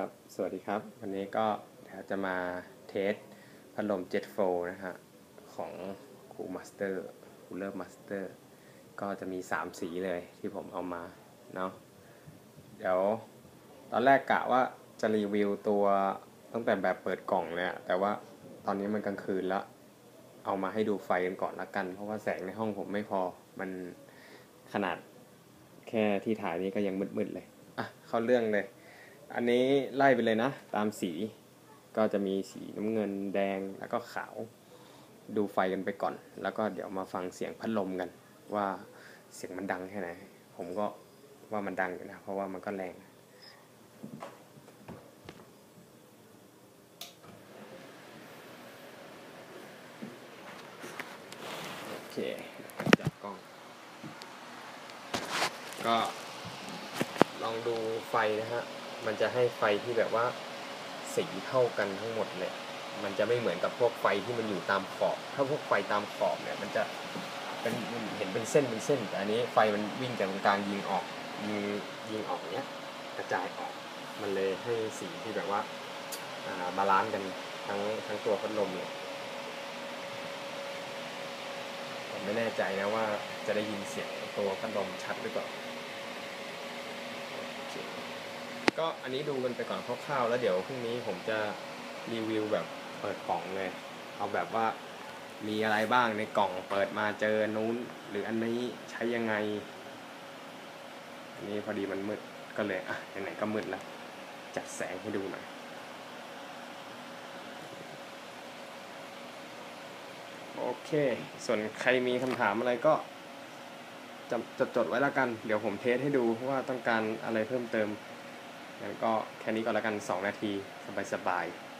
ครับ สวัสดีครับ วันนี้ก็เดี๋ยวจะมาเทสพัดลม Jet f l o w นะฮะของคูมาสเตอร์คูลเลอร์มาสเตอร์ก็จะมี 3 สีเลยที่ผมเอามาเนาะเดี๋ยวตอนแรกกะว่าจะรีวิวตัวตั้งแต่แบบเปิดกล่องเลยแต่ว่าตอนนี้มันกลางคืนแล้วเอามาให้ดูไฟกันก่อนละกัน เพราะว่าแสงในห้องผมไม่พอมันขนาดแค่ที่ถ่ายนี้ก็ยังมืดๆเลย อะ เข้าเรื่องเลย อันนี้ไล่ไปเลยนะ ตามสีก็จะมีสีน้ำเงินแดงแล้วก็ขาว ดูไฟกันไปก่อน แล้วก็เดี๋ยวมาฟังเสียงพัดลมกัน ว่าเสียงมันดังแค่ไหน ผมก็ว่ามันดังอยู่นะ เพราะว่ามันก็แรงโอเคจับกล้อง ก็ลองดูไฟนะฮะ มันจะให้ไฟที่แบบว่าสีเท่ากันทั้งหมดเลย มันจะไม่เหมือนกับพวกไฟที่มันอยู่ตามขอบ ถ้าพวกไฟตามขอบเนี่ย มันจะเป็นเห็นเป็นเส้นเป็นเส้น แต่อันนี้ไฟมันวิ่งจากตรงกลางยิงออกยิงยิงออกเนี้ยกระจายออก มันเลยให้สีที่แบบว่าอ่าบาลานซ์กันทั้งทั้งตัวพัดลมเลยผมไม่แน่ใจนะว่าจะได้ยินเสียงตัวพัดลมชัดหรือเปล่าโอเค ก็อันนี้ดูกันไปก่อนคร่าวๆแล้วเดี๋ยวพรุ่งนี้ผมจะรีวิวแบบเปิดกล่องเลย เอาแบบว่ามีอะไรบ้างในกล่องเปิดมาเจอนู้น หรืออันนี้ใช้ยังไง อันนี้พอดีมันมืดก็เลยอะไหนๆก็มืดแล้วจัดแสงให้ดูหน่อยโอเค ส่วนใครมีคำถามอะไรก็จะจดจดไว้แล้วกัน เดี๋ยวผมเทสให้ดูว่าต้องการอะไรเพิ่มเติม งั้นก็แค่นี้ก่อนแล้วกัน 2 นาที สบายๆ